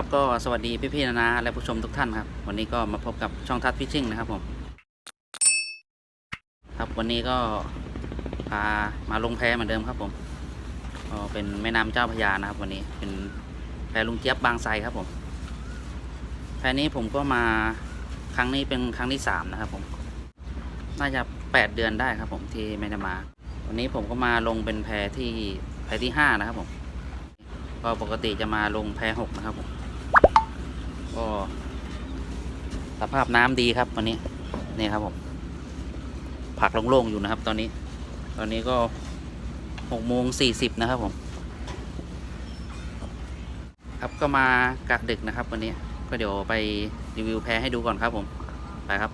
ครับก็สวัสดีพี่ๆนะนะและผู้ชมทุกท่านครับ วันนี้ก็มาพบกับช่องทัดฟิชชิ่งนะครับผมครับวันนี้ก็พามาลงแพเหมือนเดิมครับผมก็เป็นแม่น้ำเจ้าพระยานะครับ วันนี้เป็นแพลุงเจี๊ยบบางไทรครับผมแพนี้ผมก็มาครั้งนี้เป็นครั้งที่สามนะครับ ผมน่าจะแปดเดือนได้ครับ ผมที่ไม่ได้มา วันนี้ผมก็มาลงเป็นแพที่แพที่ห้านะครับผมก็ปกติจะมาลงแพหกนะครับผม ก็สภาพน้ำดีครับวันนี้นี่ครับผมผักโล่งๆอยู่นะครับ ตอนนี้ ตอนนี้ก็หกโมงสี่สิบนะครับผมครับก็มากะดึกนะครับ วันนี้ก็เดี๋ยวไปรีวิวแพให้ดูก่อนครับผมไปครับ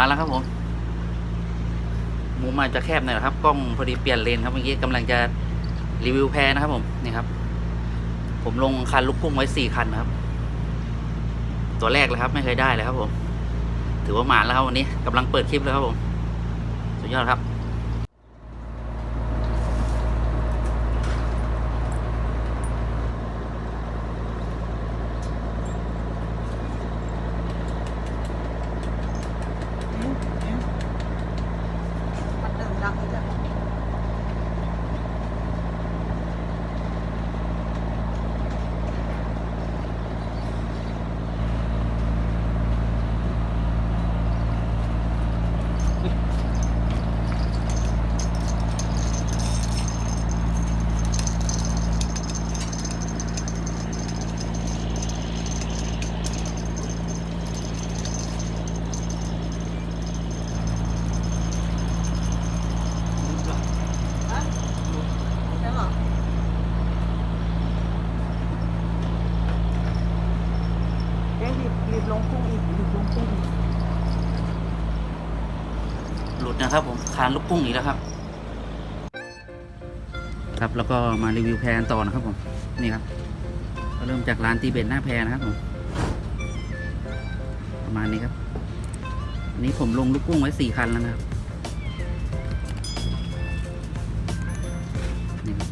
มาแล้วครับผม มุมอาจจะแคบหน่อยครับ กล้องพอดีเปลี่ยนเลนครับเมื่อกี้กำลังจะรีวิวแพรนะครับผมนี่ครับ ผมลงคันลูกกุ้งไว้สี่คันนะครับ ตัวแรกเลยครับ ไม่เคยได้เลยครับผม ถือว่าหมานแล้วครับวันนี้กำลังเปิดคลิปเลยครับผม สุดยอดครับ มันเดินดังเลยจ้ะ ฮะใช่เหรอเอ๊ะรีบรีบลงพุ่งอีกรีบลงพุ่งอีก ห ลุดนะครับ ผมคานลูกกุ้งอีกแล้วครับ ครับแล้วก็มารีวิวแพรกันต่อนะครับผมนี่ครับก็เริ่มจากร้านตีเบนหน้าแพรนะครับผมประมาณนี้ครับอันนี้ผมลงลูกกุ้งไว้สี่คันแล้วนะครับนี่ครับ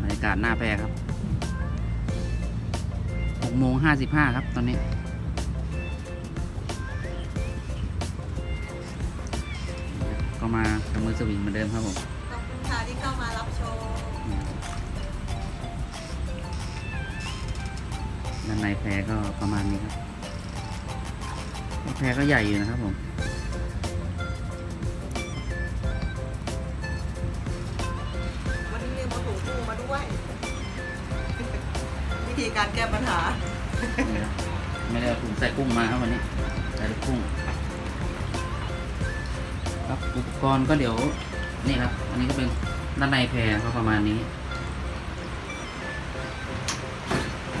บรรยากาศหน้าแพรครับหกโมงห้าสิบห้าครับตอนนี้ ก็มากับมือสวิงเหมือนเดิมครับผมขอบคุณค่ะที่เข้ามารับชมด้านในแพรก็ประมาณนี้ครับแพรก็ใหญ่อยู่นะครับผมวันนี้เรียกมาถูกุ้งมาด้วย วิธีการแก้ปัญหานี่ครับไม่ได้เอาถุงใส่กุ้งมาครับวันนี้ใส่ลูกกุ้ง ครับอุปกรณ์ก็เดี๋ยวนี่ครับ อันนี้ก็เป็นด้านในแพรก็ประมาณนี้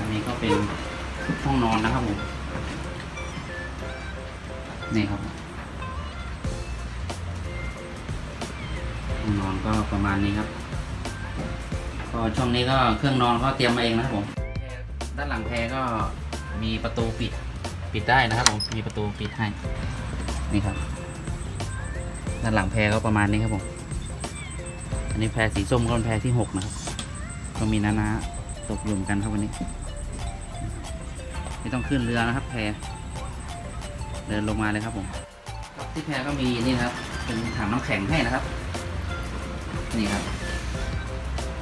อันนี้ก็เป็นห้องนอนนะครับผมนี่ครับห้องนอนก็ประมาณนี้ครับก็ช่วงนี้ก็เครื่องนอนก็เตรียมมาเองนะครับผม ด้านหลังแพรก็มีประตูปิดปิดได้นะครับผมมีประตูปิดให้นี่ครับ ด้านหลังแพรก็ประมาณนี้ครับผม อันนี้แพรสีส้มก็เป็นแพรที่หกนะครับ ก็มีนานาตกหลุมกันครับวันนี้ ไม่ต้องขึ้นเรือนะครับ แพรเดินลงมาเลยครับผมที่แพรก็มีนี่นะครับ เป็นถังน้ำแข็งให้นะครับ นี่ครับ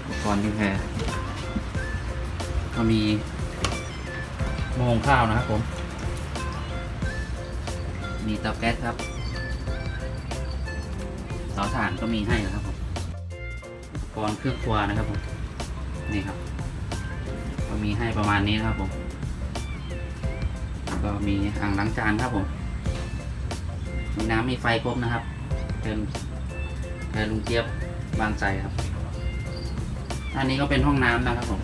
อุปกรณ์ที่แพรก็มีหม้อหุงข้าวนะครับผม มีเตาแก๊สครับ เตาถ่านก็มีให้นะครับผมอุปกรณ์เครื่องครัวนะครับผมนี่ครับ ก็มีให้ประมาณนี้นะครับผมก็มีอ่างล้างจานครับผมมีน้ำมีไฟครบนะครับเป็นเป็นลุงเจี๊ยบบางใจครับ อันนี้ก็เป็นห้องน้ำนะครับผม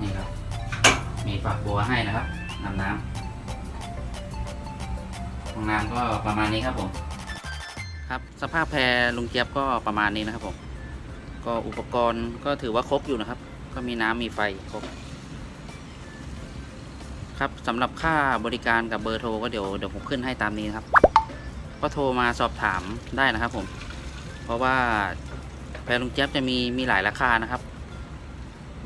นี่ครับ มีฝักบัวให้นะครับน้ำน้ำ ห้องน้ำก็ประมาณนี้ครับผม ครับสภาพแพรลุงเจี๊ยบก็ประมาณนี้นะครับผม ก็อุปกรณ์ก็ถือว่าครบอยู่นะครับ ก็มีน้ำมีไฟครบ ครับสำหรับค่าบริการกับเบอร์โทรก็เดี๋ยวเดี๋ยวผมขึ้นให้ตามนี้นะครับ ก็โทรมาสอบถามได้นะครับผม เพราะว่าแพรลุงเจี๊ยบจะมีมีหลายราคานะครับ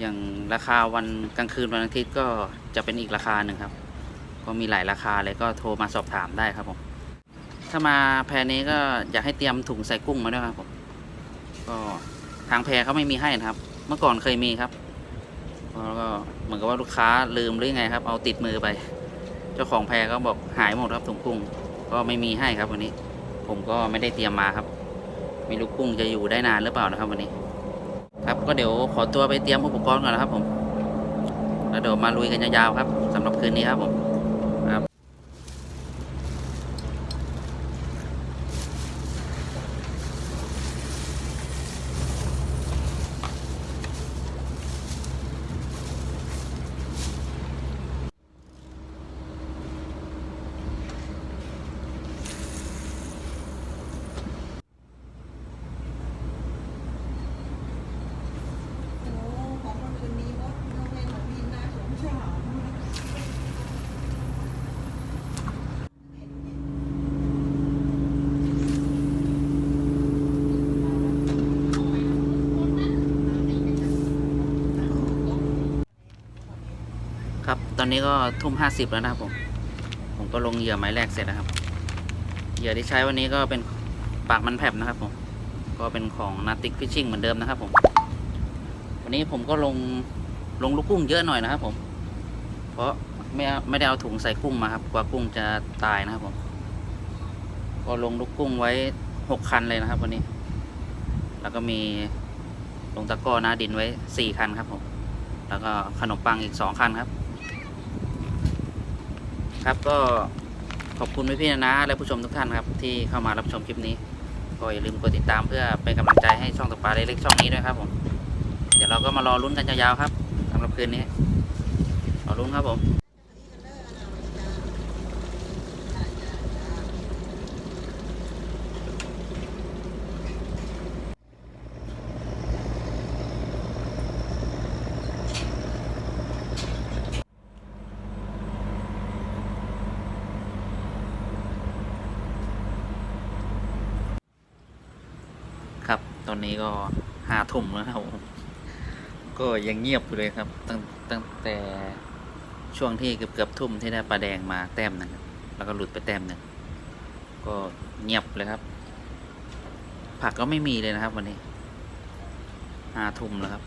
อย่างราคาวันกลางคืนวันอาทิตย์ก็จะเป็นอีกราคาหนึ่งครับ ก็มีหลายราคาเลยก็โทรมาสอบถามได้ครับผมถ้ามาแพรนี้ก็อยากให้เตรียมถุงใส่กุ้งมาด้วยครับผมก็ทางแพรเขาไม่มีให้นะครับ เมื่อก่อนเคยมีครับแล้วก็เหมือนกับว่าลูกค้าลืมหรือไงครับ เอาติดมือไป เจ้าของแพรก็บอกหายหมดครับถุงกุ้งก็ไม่มีให้ครับวันนี้ ผมก็ไม่ได้เตรียมมาครับไม่รู้กุ้งจะอยู่ได้นานหรือเปล่านะครับวันนี้ ครับก็เดี๋ยวขอตัวไปเตรียมอุปกรณ์ก่อนนะครับผมแล้วเดี๋ยวมาลุยกันยาวๆครับสำหรับคืนนี้ครับผม ครับ โอ้ของคนอื่นมีมดยกเว้นของพี่นะสงสาร ครับ ตอนนี้ก็ทุ่มห้าสิบแล้วนะครับผม ผมก็ลงเหยื่อไม้แรกเสร็จนะครับ เหยื่อที่ใช้วันนี้ก็เป็นปากมันแผบนะครับผม ก็เป็นของนาติกฟิชชิ่งเหมือนเดิมนะครับผม วันนี้ผมก็ลงลงลูกกุ้งเยอะหน่อยนะครับผม เพราะไม่ไม่ได้เอาถุงใส่กุ้งมาครับ กว่ากุ้งจะตายนะครับผม ก็ลงลูกกุ้งไว้หกคันเลยนะครับ วันนี้ แล้วก็มีลงตะกร้อหน้าดินไว้สี่คันครับผม แล้วก็ขนมปังอีกสองคันครับ ครับก็ขอบคุณพี่ๆนะนะและผู้ชมทุกท่านครับ ที่เข้ามารับชมคลิปนี้ ก็อย่าลืมกดติดตามเพื่อเป็นกำลังใจให้ช่องตกปลาเล็กๆช่องนี้ด้วยครับผมเดี๋ยวเราก็มารอลุ้นกันยาวๆครับสำหรับคืนนี้รอลุ้นครับผม ครับ ตอนนี้ก็หาทุ่มแล้วครับผมก็ยังเงียบอยู่เลยครับ ตั้งตั้งแต่ช่วงที่เกือบเกือบๆทุ่มที่ได้ปลาแดงมาแต้มหนึงแล้วก็หลุดไปแต้มหนึ่งก็เงียบเลยครับ ผักก็ไม่มีเลยนะครับ วันนี้หาทุ่มแล้วครับ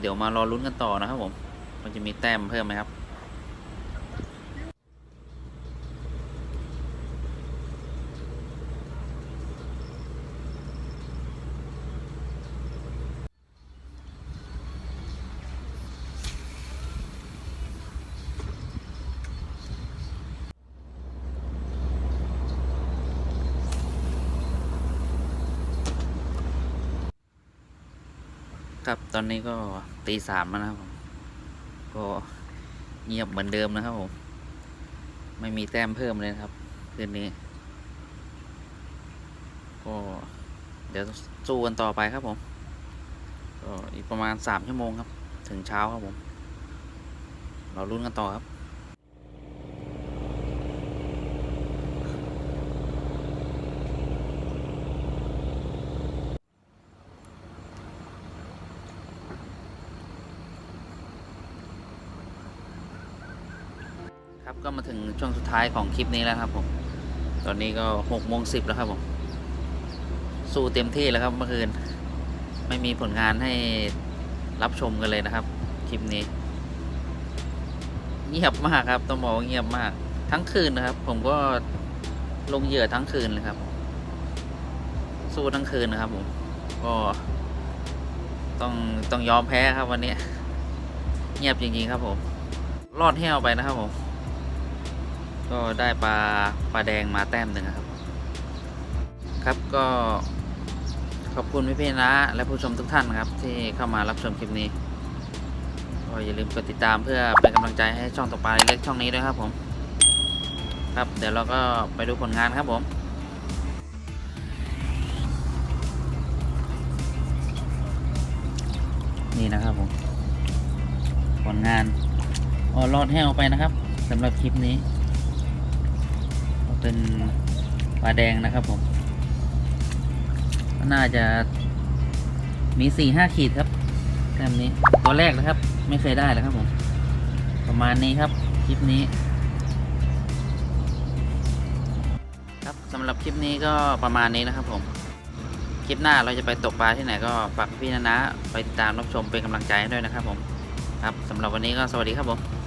เดี๋ยวมารอลุ้นกันต่อนะครับผม มันจะมีแต้มเพิ่มไหมครับ ครับตอนนี้ก็ตีสามแล้วนะครับผมก็เงียบเหมือนเดิมนะครับผมไม่มีแต้มเพิ่มเลยครับคืนนี้ ก็เดี๋ยวสู้กันต่อไปครับผมก็อีกประมาณสามชั่วโมงครับ ถึงเช้าครับผม เราลุ้นกันต่อครับ ครับก็มาถึงช่วงสุดท้ายของคลิปนี้แล้วครับผม ตอนนี้ก็หกโมงสิบแล้วครับผม สู้เต็มที่แล้วครับเมื่อคืน ไม่มีผลงานให้รับชมกันเลยนะครับ คลิปนี้ เงียบมากครับต้องบอกว่าเงียบมาก ทั้งคืนนะครับ ผมก็ลงเหยื่อทั้งคืนเลยครับ สู้ทั้งคืนนะครับผม ก็ต้องต้องยอมแพ้ครับวันนี้ เงียบจริงๆครับผมรอดแห้วไปนะครับผม ก็ได้ปลาปลาแดงมาแต้มหนึ่งครับ ครับก็ขอบคุณพี่พี่นะ และผู้ชมทุกท่านนะครับ ที่เข้ามารับชมคลิปนี้ก็อย่าลืมกดติดตามเพื่อเป็นกำลังใจให้ช่องตกปลาเล็กช่องนี้ด้วยครับผม ครับเดี๋ยวเราก็ไปดูผลงานครับผมนี่นะครับผมผลงานออรอดแห้วไปนะครับสำหรับคลิปนี้ เป็นปลาแดงนะครับผมก็น่าจะมีสี่ห้าขีดครับแต้มนี้ตัวแรกนะครับ ไม่เคยได้เลยครับผม ประมาณนี้ครับคลิปนี้ ครับสำหรับคลิปนี้ก็ประมาณนี้นะครับผมคลิปหน้าเราจะไปตกปลาที่ไหนก็ฝากพี่นะนะ ไปติดตามรับชมเป็นกำลังใจให้ด้วยนะครับผม ครับสำหรับวันนี้ก็สวัสดีครับผม